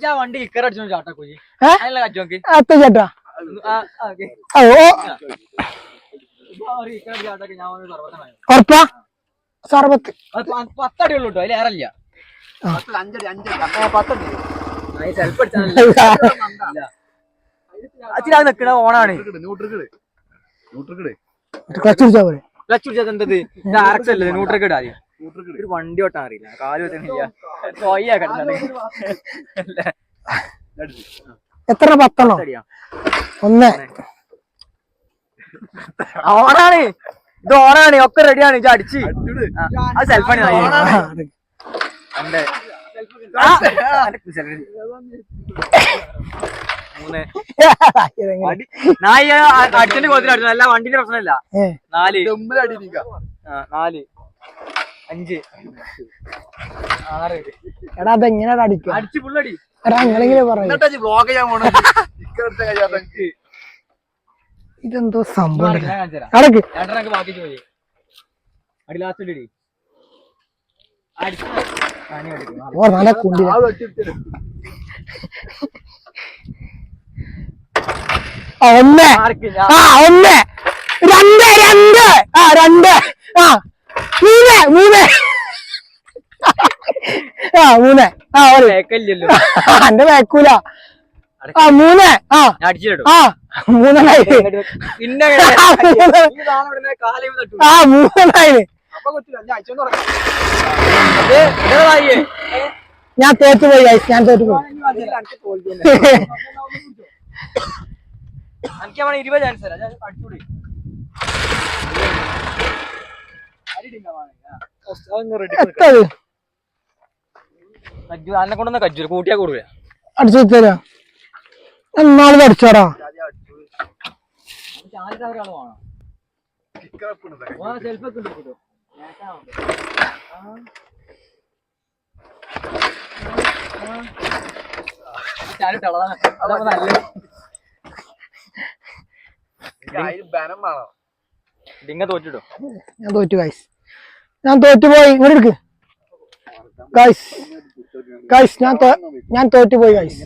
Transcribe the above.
ഞാൻ വണ്ടി ഇക്കറ അടിച്ചു ചാട്ടക്കൂലി ഏ? അതിനുള്ള കച്ചു നോക്കി അത്ത ചേട്ടാ ഉറപ്പാ? സർബത്ത് പത്തടി ഉള്ളൂ കേട്ടോ അതിൽ ഏറല്ല അഞ്ചടി അഞ്ചടി. പത്തടി. അത് നിക്കണ ഓണാണ്. ന്യൂട്രിക്കട് ന്യൂട്രിക്കട് ക്ലച്ച് പിടിച്ചാ പോലെ ക്ലച്ച് പിടിച്ചത് എന്തത് ഡയറക്റ്റ് അല്ലേ ന്യൂട്രക്ക് ഇടാ ആദ്യം. ന്യൂട്രിക്കട് ഒരു വണ്ടി ഓട്ടാൻ അറിയില്ല. കാൽ വെച്ചിട്ടില്ല സോയ്യാ കിടന്നത് എത്ര പത്തണോ? ഒന്ന്. ഓണാണ്. ഇത് ഓണാണ്. ഒക്കെ റെഡിയാണ് ഇത് അടിച്ച്. അത് സെൽഫാണ് നായി അടിച്ചന്റെ കോലത്തിൽ അടിച്ചു അല്ല വണ്ടിന്റെ പ്രശ്നമില്ല നാല്. നാല്. അഞ്ച്. ആറ്. എടാ അതെങ്ങനെയാ അടിക്കും അടിച്ച് ഫുള്ളടി എടാ നിങ്ങളെങ്കിലും പറഞ്ഞു ബ്ലോഗ് എടുത്ത കഴിയാത്ത ഇതെന്തോ സംഭവം ഞാൻ അടക്ക് രണ്ടെണ്ണക്ക് പോയി. അടി ലാസ്റ്റ് പണി ഓ നല്ല കുണ്ടി ഒന്ന്. ആ ഒന്ന്. രണ്ട് രണ്ട്. ആ രണ്ട്. മൂന്ന് മൂന്ന്. ആ മൂന്ന്. ആ എന്റെ വേക്കൂല ആ മൂന്ന്. ആ. ആ മൂന്നെണ്ണായി. ആ, മൂന്നെണ്ണായി. ഞാൻ തോറ്റു പോയി ഐസ് ഞാൻ തോറ്റു പോയി. എനിക്ക് ഇരുപത് ചാൻസ് അടിച്ചുകൂടി അന്നെ കൊണ്ടൊന്ന് കജ്ജു കൂട്ടിയാ കൂടൂല അടിച്ചു തരാ എന്നാളത് അടിച്ചോടാ. കേട്ടോ ബനം വേണം. ഡിങ്ങ തോറ്റിട്ടോ? ഞാൻ തോറ്റു ഗൈസ് ഞാൻ തോറ്റുപോയി. ഇങ്ങോട്ട് എടുക്ക്. ഗൈസ് ഗൈസ് ഞാൻ ഞാൻ തോറ്റുപോയി ഗൈസ്